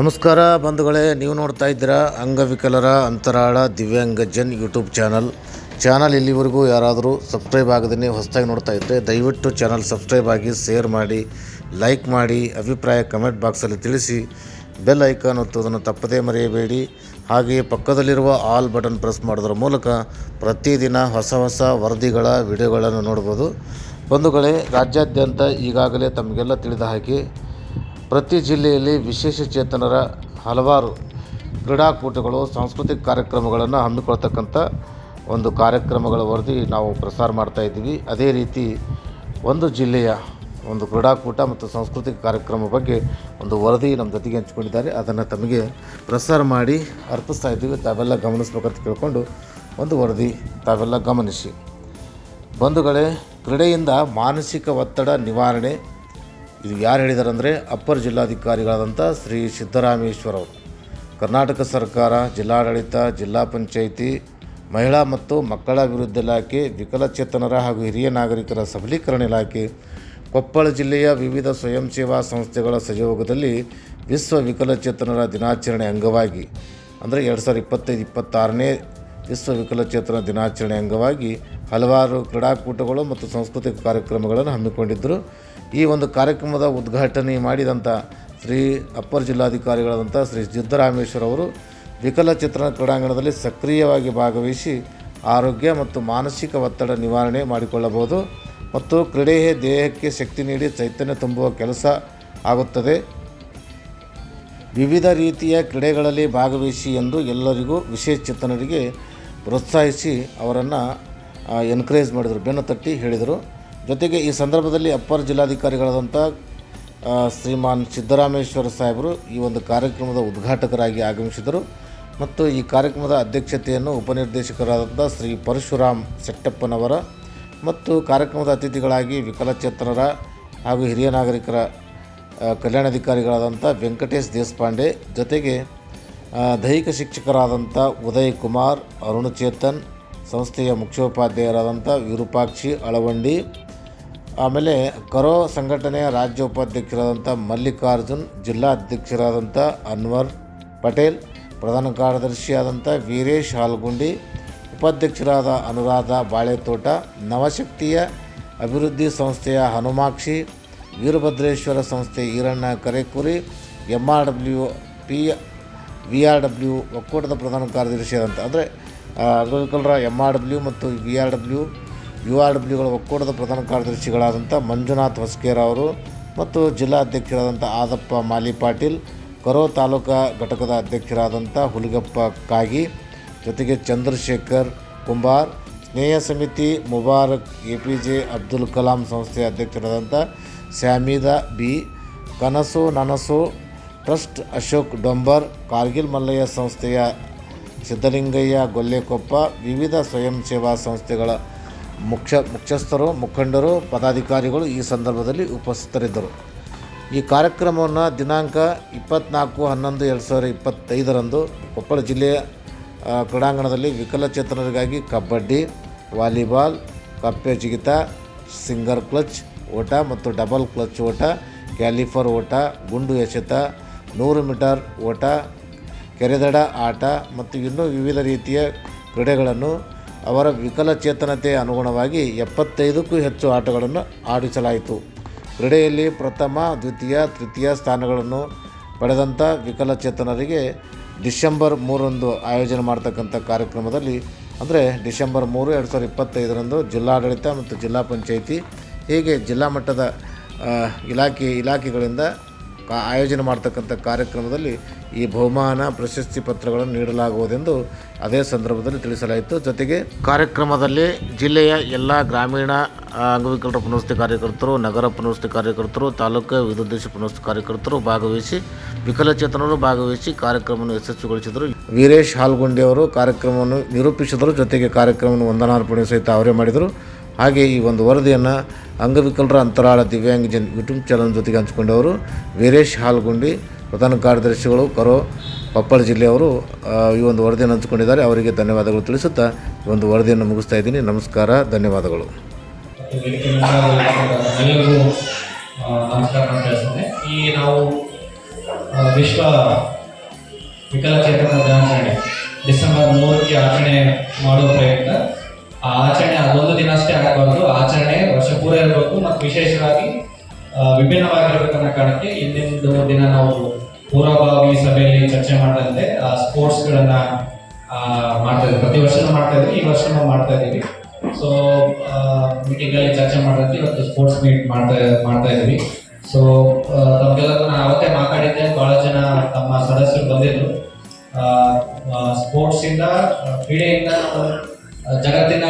ನಮಸ್ಕಾರ ಬಂಧುಗಳೇ, ನೀವು ನೋಡ್ತಾ ಇದ್ದೀರಾ ಅಂಗವಿಕಲರ ಅಂತರಾಳ ದಿವ್ಯಾಂಗ ಜನ್ ಯೂಟ್ಯೂಬ್ ಚಾನಲ್. ಚಾನಲ್ ಇಲ್ಲಿವರೆಗೂ ಯಾರಾದರೂ ಸಬ್ಸ್ಕ್ರೈಬ್ ಆಗದೇ ಹೊಸದಾಗಿ ನೋಡ್ತಾ ಇದ್ದರೆ ದಯವಿಟ್ಟು ಚಾನಲ್ ಸಬ್ಸ್ಕ್ರೈಬ್ ಆಗಿ, ಶೇರ್ ಮಾಡಿ, ಲೈಕ್ ಮಾಡಿ, ಅಭಿಪ್ರಾಯ ಕಮೆಂಟ್ ಬಾಕ್ಸಲ್ಲಿ ತಿಳಿಸಿ, ಬೆಲ್ ಐಕಾನ್ ಒತ್ತುವುದನ್ನು ತಪ್ಪದೇ ಮರೆಯಬೇಡಿ. ಹಾಗೆಯೇ ಪಕ್ಕದಲ್ಲಿರುವ ಆಲ್ ಬಟನ್ ಪ್ರೆಸ್ ಮಾಡೋದ್ರ ಮೂಲಕ ಪ್ರತಿದಿನ ಹೊಸ ಹೊಸ ವರದಿಗಳ, ವಿಡಿಯೋಗಳನ್ನು ನೋಡ್ಬೋದು. ಬಂಧುಗಳೇ, ರಾಜ್ಯಾದ್ಯಂತ ಈಗಾಗಲೇ ತಮಗೆಲ್ಲ ತಿಳಿದ ಹಾಗೆ ಪ್ರತಿ ಜಿಲ್ಲೆಯಲ್ಲಿ ವಿಶೇಷ ಚೇತನರ ಹಲವಾರು ಕ್ರೀಡಾಕೂಟಗಳು, ಸಾಂಸ್ಕೃತಿಕ ಕಾರ್ಯಕ್ರಮಗಳನ್ನು ಹಮ್ಮಿಕೊಳ್ತಕ್ಕಂಥ ಒಂದು ಕಾರ್ಯಕ್ರಮಗಳ ವರದಿ ನಾವು ಪ್ರಸಾರ ಮಾಡ್ತಾ ಇದ್ದೀವಿ. ಅದೇ ರೀತಿ ಒಂದು ಜಿಲ್ಲೆಯ ಒಂದು ಕ್ರೀಡಾಕೂಟ ಮತ್ತು ಸಾಂಸ್ಕೃತಿಕ ಕಾರ್ಯಕ್ರಮ ಬಗ್ಗೆ ಒಂದು ವರದಿ ನಮ್ಮ ಜೊತೆಗೆ ಹಂಚಿಕೊಂಡಿದ್ದಾರೆ. ಅದನ್ನು ತಮಗೆ ಪ್ರಸಾರ ಮಾಡಿ ಅರ್ಪಿಸ್ತಾ ಇದ್ದೀವಿ. ತಾವೆಲ್ಲ ಗಮನಿಸ್ಬೇಕಂತ ಕೇಳಿಕೊಂಡು ಒಂದು ವರದಿ ತಾವೆಲ್ಲ ಗಮನಿಸಿ. ಬಂಧುಗಳೇ, ಕ್ರೀಡೆಯಿಂದ ಮಾನಸಿಕ ಒತ್ತಡ ನಿವಾರಣೆ ಇದು ಯಾರು ಹೇಳಿದಾರಂದರೆ ಅಪ್ಪರ್ ಜಿಲ್ಲಾಧಿಕಾರಿಗಳಾದಂಥ ಶ್ರೀ ಸಿದ್ದರಾಮೇಶ್ವರ್ ಅವರು. ಕರ್ನಾಟಕ ಸರ್ಕಾರ, ಜಿಲ್ಲಾಡಳಿತ, ಜಿಲ್ಲಾ ಪಂಚಾಯಿತಿ, ಮಹಿಳಾ ಮತ್ತು ಮಕ್ಕಳ ಅಭಿವೃದ್ಧಿ ಇಲಾಖೆ, ವಿಕಲಚೇತನರ ಹಾಗೂ ಹಿರಿಯ ನಾಗರಿಕರ ಸಬಲೀಕರಣ ಇಲಾಖೆ, ಕೊಪ್ಪಳ ಜಿಲ್ಲೆಯ ವಿವಿಧ ಸ್ವಯಂ ಸೇವಾ ಸಂಸ್ಥೆಗಳ ಸಹಯೋಗದಲ್ಲಿ ವಿಶ್ವ ವಿಕಲಚೇತನರ ದಿನಾಚರಣೆ ಅಂಗವಾಗಿ, ಅಂದರೆ ಎರಡು ಸಾವಿರದ ಇಪ್ಪತ್ತೈದು, ಇಪ್ಪತ್ತಾರನೇ ವಿಶ್ವ ವಿಕಲಚೇತನ ದಿನಾಚರಣೆ ಅಂಗವಾಗಿ ಹಲವಾರು ಕ್ರೀಡಾಕೂಟಗಳು ಮತ್ತು ಸಾಂಸ್ಕೃತಿಕ ಕಾರ್ಯಕ್ರಮಗಳನ್ನು ಹಮ್ಮಿಕೊಂಡಿದ್ದರು. ಈ ಒಂದು ಕಾರ್ಯಕ್ರಮದ ಉದ್ಘಾಟನೆ ಮಾಡಿದಂಥ ಶ್ರೀ ಅಪ್ಪರ್ ಜಿಲ್ಲಾಧಿಕಾರಿಗಳಾದಂಥ ಶ್ರೀ ಸಿದ್ದರಾಮೇಶ್ವರ್ ಅವರು ವಿಕಲಚೇತನ ಕ್ರೀಡಾಂಗಣದಲ್ಲಿ ಸಕ್ರಿಯವಾಗಿ ಭಾಗವಹಿಸಿ ಆರೋಗ್ಯ ಮತ್ತು ಮಾನಸಿಕ ಒತ್ತಡ ನಿವಾರಣೆ ಮಾಡಿಕೊಳ್ಳಬಹುದು ಮತ್ತು ಕ್ರೀಡೆಯೇ ದೇಹಕ್ಕೆ ಶಕ್ತಿ ನೀಡಿ ಚೈತನ್ಯ ತುಂಬುವ ಕೆಲಸ ಆಗುತ್ತದೆ. ವಿವಿಧ ರೀತಿಯ ಕ್ರೀಡೆಗಳಲ್ಲಿ ಭಾಗವಹಿಸಿ ಎಂದು ಎಲ್ಲರಿಗೂ ವಿಶೇಷಚೇತನರಿಗೆ ಪ್ರೋತ್ಸಾಹಿಸಿ ಅವರನ್ನು ಎನ್ಕರೇಜ್ ಮಾಡಿದರು. ಬೆನ್ನು ತಟ್ಟಿ ಹೇಳಿದರು. ಜೊತೆಗೆ ಈ ಸಂದರ್ಭದಲ್ಲಿ ಅಪ್ಪರ್ ಜಿಲ್ಲಾಧಿಕಾರಿಗಳಾದಂಥ ಶ್ರೀಮಾನ್ ಸಿದ್ದರಾಮೇಶ್ವರ ಸಾಹೇಬರು ಈ ಒಂದು ಕಾರ್ಯಕ್ರಮದ ಉದ್ಘಾಟಕರಾಗಿ ಆಗಮಿಸಿದರು. ಮತ್ತು ಈ ಕಾರ್ಯಕ್ರಮದ ಅಧ್ಯಕ್ಷತೆಯನ್ನು ಉಪನಿರ್ದೇಶಕರಾದಂಥ ಶ್ರೀ ಪರಶುರಾಮ್ ಸೆಟ್ಟಪ್ಪನವರ ಮತ್ತು ಕಾರ್ಯಕ್ರಮದ ಅತಿಥಿಗಳಾಗಿ ವಿಕಲಚೇತನರ ಹಾಗೂ ಹಿರಿಯ ನಾಗರಿಕರ ಕಲ್ಯಾಣಾಧಿಕಾರಿಗಳಾದಂಥ ವೆಂಕಟೇಶ್ ದೇಶಪಾಂಡೆ ಜೊತೆಗೆ ದೈಹಿಕ ಶಿಕ್ಷಕರಾದಂಥ ಉದಯ್ ಕುಮಾರ್ ಅರುಣ್ ಚೇತನ್ ಸಂಸ್ಥೆಯ ಮುಖ್ಯೋಪಾಧ್ಯಾಯರಾದಂಥ ವಿರೂಪಾಕ್ಷಿ ಅಳವಂಡಿ, ಆಮೇಲೆ ಕರೋ ಸಂಘಟನೆಯ ರಾಜ್ಯ ಉಪಾಧ್ಯಕ್ಷರಾದಂಥ ಮಲ್ಲಿಕಾರ್ಜುನ್ ಜಿಲ್ಲಾ ಅಧ್ಯಕ್ಷರಾದಂಥ ಅನ್ವರ್ ಪಟೇಲ್, ಪ್ರಧಾನ ಕಾರ್ಯದರ್ಶಿಯಾದಂಥ ವೀರೇಶ್ ಹಾಲ್ಗುಂಡಿ, ಉಪಾಧ್ಯಕ್ಷರಾದ ಅನುರಾಧ ಬಾಳೆತೋಟ, ನವಶಕ್ತಿಯ ಅಭಿವೃದ್ಧಿ ಸಂಸ್ಥೆಯ ಹನುಮಾಕ್ಷಿ, ವೀರಭದ್ರೇಶ್ವರ ಸಂಸ್ಥೆ Iranna Karekuri M R W P V R W ಒಕ್ಕೂಟದ ಪ್ರಧಾನ ಕಾರ್ಯದರ್ಶಿಯಾದಂಥ ಅಂದರೆ ಅಗ್ರಿಕಲ್ರ ಎಂ ಆರ್ ಡಬ್ಲ್ಯೂ ಮತ್ತು V R W U R ಡಬ್ಲ್ಯೂಗಳ ಒಕ್ಕೂಟದ ಪ್ರಧಾನ ಕಾರ್ಯದರ್ಶಿಗಳಾದಂಥ ಮಂಜುನಾಥ್ ಹೊಸ್ಕೇರ ಅವರು ಮತ್ತು ಜಿಲ್ಲಾ ಅಧ್ಯಕ್ಷರಾದಂಥ ಆದಪ್ಪ ಮಾಲಿ ಪಾಟೀಲ್, ಕರೋ ತಾಲೂಕಾ ಘಟಕದ ಅಧ್ಯಕ್ಷರಾದಂಥ ಹುಲಿಗಪ್ಪ ಕಾಗಿ, ಜೊತೆಗೆ ಚಂದ್ರಶೇಖರ್ ಕುಂಬಾರ್, ಸ್ನೇಹ ಸಮಿತಿ Mubarak A P J Abdul Kalam ಸಂಸ್ಥೆಯ ಅಧ್ಯಕ್ಷರಾದಂಥ ಸ್ಯಾಮಿದಾ ಬಿ, ಕನಸು ನನಸು ಟ್ರಸ್ಟ್ ಅಶೋಕ್ ಡೊಂಬರ್, ಕಾರ್ಗಿಲ್ ಮಲ್ಲಯ್ಯ ಸಂಸ್ಥೆಯ ಸಿದ್ದಲಿಂಗಯ್ಯ ಗೊಲ್ಲೆಕೊಪ್ಪ, ವಿವಿಧ ಸ್ವಯಂ ಸೇವಾ ಸಂಸ್ಥೆಗಳ ಮುಖ್ಯ ಮುಖ್ಯಸ್ಥರು, ಮುಖಂಡರು, ಪದಾಧಿಕಾರಿಗಳು ಈ ಸಂದರ್ಭದಲ್ಲಿ ಉಪಸ್ಥಿತರಿದ್ದರು. ಈ ಕಾರ್ಯಕ್ರಮವನ್ನು ದಿನಾಂಕ ಇಪ್ಪತ್ನಾಲ್ಕು ಹನ್ನೊಂದು ಎರಡು ಸಾವಿರ ಇಪ್ಪತ್ತೈದರಂದು ಕೊಪ್ಪಳ ಜಿಲ್ಲೆಯ ಕ್ರೀಡಾಂಗಣದಲ್ಲಿ ವಿಕಲಚೇತನರಿಗಾಗಿ ಕಬಡ್ಡಿ, ವಾಲಿಬಾಲ್, ಕಪ್ಪೆ ಜಿಗಿತ, ಸಿಂಗರ್ ಕ್ಲಚ್ ಓಟ ಮತ್ತು ಡಬಲ್ ಕ್ಲಚ್ ಓಟ, ಕ್ಯಾಲಿಫರ್ ಓಟ, ಗುಂಡು ಎಸೆತ ನೂರು ಮೀಟರ್ ಓಟ, ಕೆರೆದಡ ಆಟ ಮತ್ತು ಇನ್ನೂ ವಿವಿಧ ರೀತಿಯ ಕ್ರೀಡೆಗಳನ್ನು ಅವರ ವಿಕಲಚೇತನತೆ ಅನುಗುಣವಾಗಿ ಎಪ್ಪತ್ತೈದಕ್ಕೂ ಹೆಚ್ಚು ಆಟಗಳನ್ನು ಆಡಿಸಲಾಯಿತು. ಕ್ರೀಡೆಯಲ್ಲಿ ಪ್ರಥಮ, ದ್ವಿತೀಯ, ತೃತೀಯ ಸ್ಥಾನಗಳನ್ನು ಪಡೆದಂಥ ವಿಕಲಚೇತನರಿಗೆ ಡಿಸೆಂಬರ್ ಮೂರರಂದು ಆಯೋಜನೆ ಮಾಡ್ತಕ್ಕಂಥ ಕಾರ್ಯಕ್ರಮದಲ್ಲಿ, ಅಂದರೆ ಡಿಸೆಂಬರ್ ಮೂರು, ಎರಡು ಸಾವಿರದ ಇಪ್ಪತ್ತೈದರಂದು ಜಿಲ್ಲಾಡಳಿತ ಮತ್ತು ಜಿಲ್ಲಾ ಪಂಚಾಯಿತಿ ಹೀಗೆ ಜಿಲ್ಲಾ ಮಟ್ಟದ ಇಲಾಖೆ ಇಲಾಖೆಗಳಿಂದ ಆಯೋಜನೆ ಮಾಡ್ತಕ್ಕಂಥ ಕಾರ್ಯಕ್ರಮದಲ್ಲಿ ಈ ಬಹುಮಾನ ಪ್ರಶಸ್ತಿ ಪತ್ರಗಳನ್ನು ನೀಡಲಾಗುವುದೆಂದು ಅದೇ ಸಂದರ್ಭದಲ್ಲಿ ತಿಳಿಸಲಾಯಿತು. ಜೊತೆಗೆ ಕಾರ್ಯಕ್ರಮದಲ್ಲಿ ಜಿಲ್ಲೆಯ ಎಲ್ಲ ಗ್ರಾಮೀಣ ಅಂಗವಿಕಲ ಅಂಗವಿಕಲರ ಪುನರ್ವಸತಿ ಕಾರ್ಯಕರ್ತರು, ನಗರ ಪುನರ್ವಸತಿ ಕಾರ್ಯಕರ್ತರು, ತಾಲೂಕು ವಿರುದ್ದೇಶ ಪುನರ್ವಸತಿ ಕಾರ್ಯಕರ್ತರು ಭಾಗವಹಿಸಿ ವಿಕಲಚೇತನರು ಭಾಗವಹಿಸಿ ಕಾರ್ಯಕ್ರಮವನ್ನು ಯಶಸ್ವಿಗೊಳಿಸಿದರು. ವೀರೇಶ್ ಹಾಲ್ಗುಂಡಿ ಅವರು ಕಾರ್ಯಕ್ರಮವನ್ನು ನಿರೂಪಿಸಿದರು. ಜೊತೆಗೆ ಕಾರ್ಯಕ್ರಮವನ್ನು ವಂದನಾರ್ಪಣೆ ಸಹಿತ ಅವರೇ ಮಾಡಿದರು. ಹಾಗೆ ಈ ಒಂದು ವರದಿಯನ್ನು ಅಂಗವಿಕಲರ ಅಂತರಾಳ ದಿವ್ಯಾಂಗ ಜನ್ ಯೂಟ್ಯೂಬ್ ಚಾನಲ್ ಜೊತೆಗೆ ಹಂಚಿಕೊಂಡವರು ವೀರೇಶ್ ಹಾಲ್ಗುಂಡಿ, ಪ್ರಧಾನ ಕಾರ್ಯದರ್ಶಿಗಳು ಕರೋ ಕೊಪ್ಪಳ ಜಿಲ್ಲೆಯವರು ಈ ಒಂದು ವರದಿಯನ್ನು ಹಂಚಿಕೊಂಡಿದ್ದಾರೆ. ಅವರಿಗೆ ಧನ್ಯವಾದಗಳು ತಿಳಿಸುತ್ತಾ ಈ ಒಂದು ವರದಿಯನ್ನು ಮುಗಿಸ್ತಾ ಇದ್ದೀನಿ. ನಮಸ್ಕಾರ, ಧನ್ಯವಾದಗಳು. ವಿಶ್ವ ವಿಕಲಚೇತನ ದಿನಾಚರಣೆ ಡಿಸೆಂಬರ್ ಮೂರಕ್ಕೆ ಆಚರಣೆ ಮಾಡುವ ಪ್ರಯತ್ನ ಆ ಆಚರಣೆ ಅದೊಂದು ದಿನ ಅಷ್ಟೇ ಆಗಬಾರ್ದು. ಆಚರಣೆ ವರ್ಷ ಪೂರ ಇರಬೇಕು ಮತ್ತು ವಿಶೇಷವಾಗಿ ಆ, ವಿಭಿನ್ನವಾಗಿರಬೇಕು ಅನ್ನೋ ಕಾರಣಕ್ಕೆ ಇಂದಿನ ದಿನ ನಾವು ಪೂರ್ವಭಾವಿ ಸಭೆಯಲ್ಲಿ ಚರ್ಚೆ ಮಾಡಿದಂತೆ ಸ್ಪೋರ್ಟ್ಸ್ಗಳನ್ನ ಮಾಡ್ತಾ ಇದ್ದೀವಿ ಪ್ರತಿ ವರ್ಷನೂ ಮಾಡ್ತಾ ಇದ್ದೀವಿ ಈ ವರ್ಷನೂ ಮಾಡ್ತಾ ಇದ್ದೀವಿ. ಸೊ ಮೀಟಿಂಗ್ ಅಲ್ಲಿ ಚರ್ಚೆ ಮಾಡಿದಂತೆ ಇವತ್ತು ಸ್ಪೋರ್ಟ್ಸ್ ಮೀಟ್ ಮಾಡ್ತಾ ಮಾಡ್ತಾ ಇದ್ದೀವಿ. ಸೊ ತಮ್ಗೆಲ್ಲ ನಾನು ಅವತ್ತೇ ಮಾತಾಡಿದ್ದೆ. ಬಹಳ ಜನ ತಮ್ಮ ಸದಸ್ಯರು ಬಂದಿದ್ರು. ಸ್ಪೋರ್ಟ್ಸ್ ಇಂದ ಆ, ಕ್ರೀಡೆಯಿಂದ ಜಗತ್ತಿನ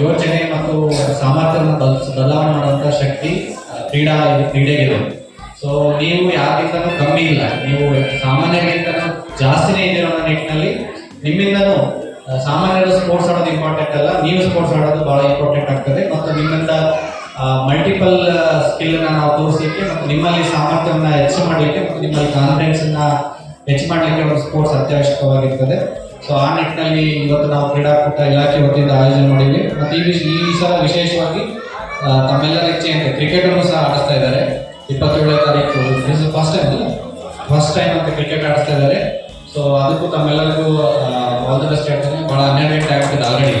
ಯೋಚನೆ ಮತ್ತು ಸಾಮರ್ಥ್ಯವನ್ನು ಬದಲ್- ಬದಲಾವಣೆ ಮಾಡುವಂಥ ಶಕ್ತಿ ಕ್ರೀಡಾ ಕ್ರೀಡೆಗಿದೆ. ಸೊ ನೀವು ಯಾರಿಗಿಂತನೂ ಕಮ್ಮಿ ಇಲ್ಲ. ನೀವು ಸಾಮಾನ್ಯರಿಗಿಂತನೂ ಜಾಸ್ತಿನೇ ಇದ್ದೀರೋ ನಿಟ್ಟಿನಲ್ಲಿ ನಿಮ್ಮಿಂದನೂ ಸಾಮಾನ್ಯರು ಸ್ಪೋರ್ಟ್ಸ್ ಆಡೋದು ಇಂಪಾರ್ಟೆಂಟ್ ಅಲ್ಲ, ನೀವು ಸ್ಪೋರ್ಟ್ಸ್ ಆಡೋದು ಬಹಳ ಇಂಪಾರ್ಟೆಂಟ್ ಆಗ್ತದೆ ಮತ್ತು ನಿಮ್ಮಿಂದ ಮಲ್ಟಿಪಲ್ ಸ್ಕಿಲ್ ನಾವು ತೋರಿಸಲಿಕ್ಕೆ ಮತ್ತು ನಿಮ್ಮಲ್ಲಿ ಸಾಮರ್ಥ್ಯವನ್ನು ಹೆಚ್ಚು ಮಾಡಲಿಕ್ಕೆ ಮತ್ತು ನಿಮ್ಮಲ್ಲಿ ಕಾನ್ಫಿಡೆನ್ಸನ್ನು ಹೆಚ್ಚು ಮಾಡಲಿಕ್ಕೆ ಒಂದು ಸ್ಪೋರ್ಟ್ಸ್ ಅತ್ಯವಶ್ಯಕವಾಗಿರ್ತದೆ. ಸೊ ಆ ನಿಟ್ಟಿನಲ್ಲಿ ಇವತ್ತು ನಾವು ಕ್ರೀಡಾಕೂಟ ಇಲಾಖೆ ವತಿಯಿಂದ ಆಯೋಜನೆ ಮಾಡಿದ್ವಿ ಮತ್ತು ಈ ವಿಷ ಈ ಸಲ ವಿಶೇಷವಾಗಿ ಆ, ತಮ್ಮೆಲ್ಲರ ಇಚ್ಛೆ ಅಂತ ಕ್ರಿಕೆಟ್ ಅನ್ನು ಸಹ ಆಡಿಸ್ತಾ ಇದ್ದಾರೆ ಇಪ್ಪತ್ತೇಳನೇ ತಾರೀಕು ಫಸ್ಟ್ ಟೈಮ್ ಅಲ್ಲ ಫಸ್ಟ್ ಟೈಮ್ ಅಂತ ಕ್ರಿಕೆಟ್ ಆಡಿಸ್ತಾ ಇದ್ದಾರೆ ಸೊ ಅದಕ್ಕೂ ತಮ್ಮೆಲ್ಲರಿಗೂ ಆಲ್ ದ ಬೆಸ್ಟ್ ಹೇಳ್ತೇನೆ ಭಾಳ ಹನ್ನೆರಡು ಗಂಟೆ ಆಗ್ತದೆ ಆಲ್ರೆಡಿ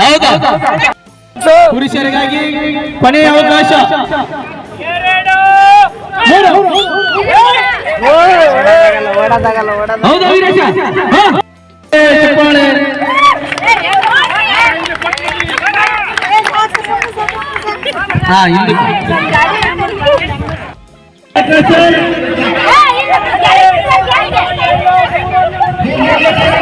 ಹೌದಾ ಪುರುಷರಿಗಾಗಿ ಕೊನೆಯ ಅವಕಾಶ ಹೌದಾ ವೀರೇಶ ಹಾ. ಚಪ್ಪಾಳೆ ಹಾ ಇಲ್ಲಿ Yeah.